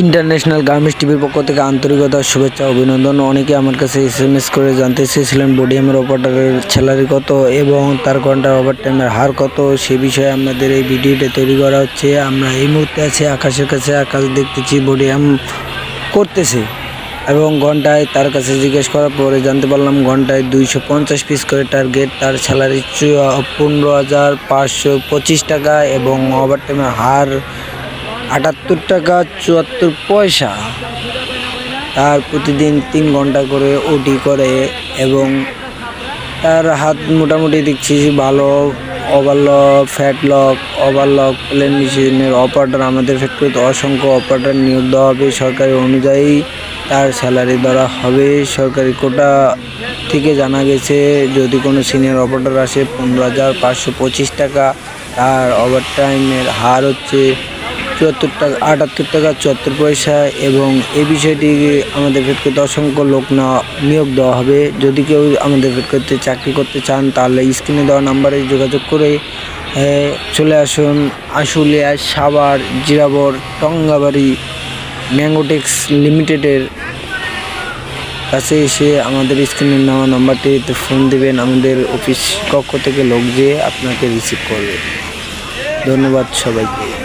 International garments টিভির পক্ষ থেকে আন্তরিকতা শুভেচ্ছা, অভিনন্দন। অনেকে আমার কাছে এস এম এস করে জানতে চেয়েছিলেন বডিএমের অপারেটরের স্যালারি কত এবং তার ঘণ্টার ওভার টাইমের হার কত। সে বিষয়ে আমাদের এই ভিডিওটা তৈরি করা হচ্ছে। আমরা এই মুহূর্তে আছি আকাশের কাছে, আকাশ দেখতেছি বডিএম করতেছে এবং ঘন্টায় তার কাছে জিজ্ঞেস করার পরে জানতে পারলাম ঘন্টায় দুইশো পঞ্চাশ পিস করে টার্গেট তার স্যালারি পনেরো হাজার পাঁচশো পঁচিশ টাকা এবং ওভার টাইমের হার আটাত্তর টাকা চুয়াত্তর পয়সা। তার প্রতিদিন তিন ঘণ্টা করে ওটি করে এবং তার হাত মোটামুটি দেখছি ভালো ওভারলক ফ্যাটলক ওভারলক প্লেন মেশিনের অপারেটর আমাদের ফ্যাক্টরিতে অসংখ্য অপারেটর নিয়োগ দেওয়া হবে সরকারি অনুযায়ী। তার স্যালারি ধরা হবে সরকারি কোটা থেকে জানা গেছে যদি কোনো সিনিয়র অপারেটর আসে পনেরো হাজার পাঁচশো পঁচিশ টাকা। তার ওভার টাইমের হার হচ্ছে চুয়াত্তর টাকা, আটাত্তর টাকা, চুয়াত্তর পয়সা এবং এই বিষয়টি আমাদের ফেটকোতে অসংখ্য লোক না নিয়োগ দেওয়া হবে। যদি কেউ আমাদের ফেটকোতে চাকরি করতে চান, তাহলে স্ক্রিনে দেওয়া নাম্বারে যোগাযোগ করে চলে আসুন আশুলিয়া সাভার জিরাবর টঙ্গাবাড়ি ম্যাঙ্গোটেক্স লিমিটেডের কাছে এসে আমাদের স্ক্রিনে নেওয়া নাম্বারটিতে ফোন দিবেন আমাদের অফিস কক্ষ থেকে লোক যেয়ে আপনাকে রিসিভ করবে। ধন্যবাদ সবাইকে।